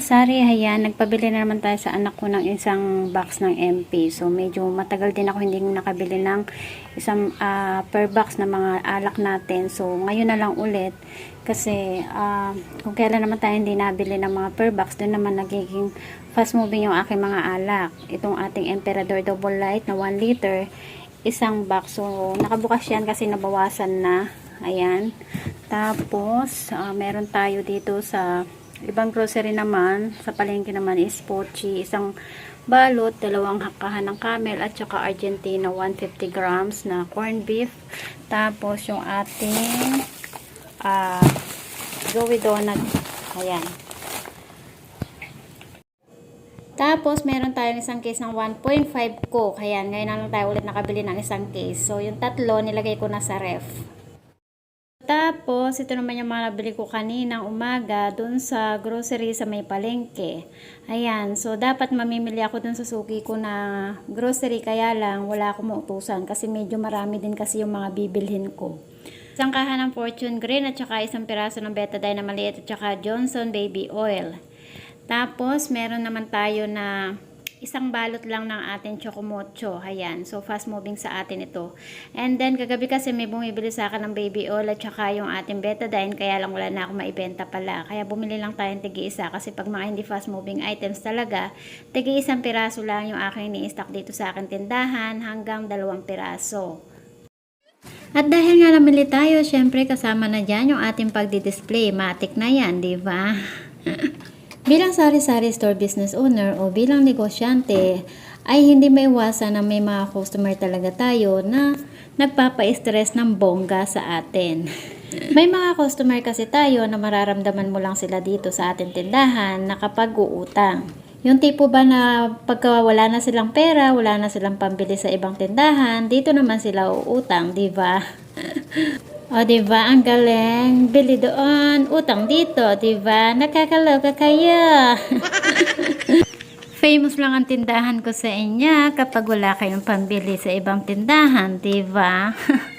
kasari, ayan, nagpabili na naman tayo sa anak ko ng isang box ng MP. So, medyo matagal din ako hindi nakabili ng isang ah, per box na mga alak natin. So, ngayon na lang ulit. Kasi, ah, kung kailan naman tayo hindi nabili ng mga per box, doon naman nagiging fast moving yung aking mga alak. Itong ating Emperador Double Light na 1 liter, isang box. So, nakabukas yan kasi nabawasan na. Ayan. Tapos, ah, meron tayo dito sa ibang grocery naman. Sa palengke naman is pochi. Isang balot, dalawang hakahan ng camel at saka Argentina 150 grams na corned beef. Tapos, yung ating ah, Joey Donut. Ayan. Tapos, meron tayong isang case ng 1.5 Coke. Ayan, ngayon na lang tayo ulit nakabili ng isang case. So, yung tatlo, nilagay ko na sa ref. Tapos, ito naman yung mga nabili ko kaninang umaga dun sa grocery sa may palengke. Ayan, so dapat mamimili ako dun sa suki ko na grocery kaya lang wala akong mautusan kasi medyo marami din kasi yung mga bibilhin ko. Isang kahan ng Fortune Green at saka isang piraso ng Betadine na maliit at saka Johnson Baby Oil. Tapos, meron naman tayo na isang balot lang ng ating chocomocho. Ayan. So, fast moving sa atin ito. And then, kagabi kasi may bumibili sa akin ng baby oil at saka yung ating betadine. Kaya lang wala na ako maibenta pala. Kaya bumili lang tayong tigi-isa. Kasi pag mga hindi fast moving items talaga, tigi-isang piraso lang yung aking ni-stock dito sa aking tindahan hanggang dalawang piraso. At dahil nga namili tayo, syempre kasama na dyan yung ating pagdi-display. Matik na yan, di ba? bilang sari-sari store business owner o bilang negosyante, ay hindi maiwasan na may mga customer talaga tayo na nagpapa-stress ng bongga sa atin. May mga customer kasi tayo na mararamdaman mo lang sila dito sa ating tindahan na kapag uutang. Yung tipo ba na pagka wala na silang pera, wala na silang pambili sa ibang tindahan, dito naman sila uutang, di ba? o, di ba? Ang galing. Bili doon, utang dito, di ba? Nakakaloka kayo. Famous lang ang tindahan ko sa inyo kapag wala kayong pambili sa ibang tindahan, di ba?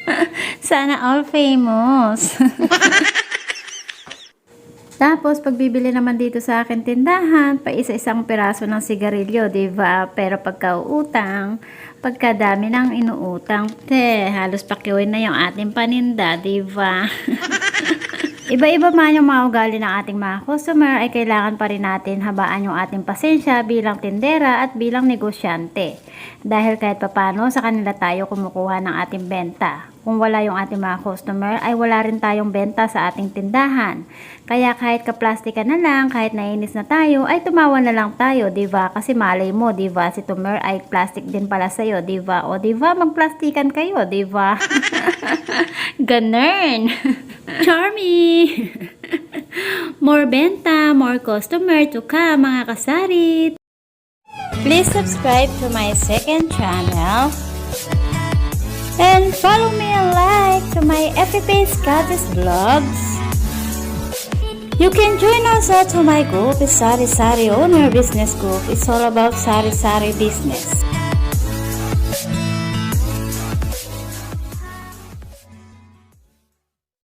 Sana all famous. Tapos, pag bibili naman dito sa akin tindahan, pa isa-isang piraso ng sigarilyo, ba? Pero pagka utang, pagkadami ng inuutang, te, halos pakiwin na yung ating paninda, ba? Iba-iba man yung mga ugali ng ating mga customer ay kailangan pa rin natin habaan yung ating pasensya bilang tindera at bilang negosyante. Dahil kahit papano sa kanila tayo kumukuha ng ating benta. Kung wala yung ating mga customer ay wala rin tayong benta sa ating tindahan. Kaya kahit kaplastika na lang, kahit nainis na tayo, ay tumawa na lang tayo, di ba? Kasi malay mo, di ba? Si Tumer ay plastic din pala sa'yo, di ba? O di ba? Magplastikan kayo, di ba? Ganern! Charmy! more benta, more customer to come, mga kasarit! Please subscribe to my second channel and follow me and like to my FB Scottish Vlogs. You can join also to my group, Sari Sari Owner Business Group. It's all about Sari Sari business.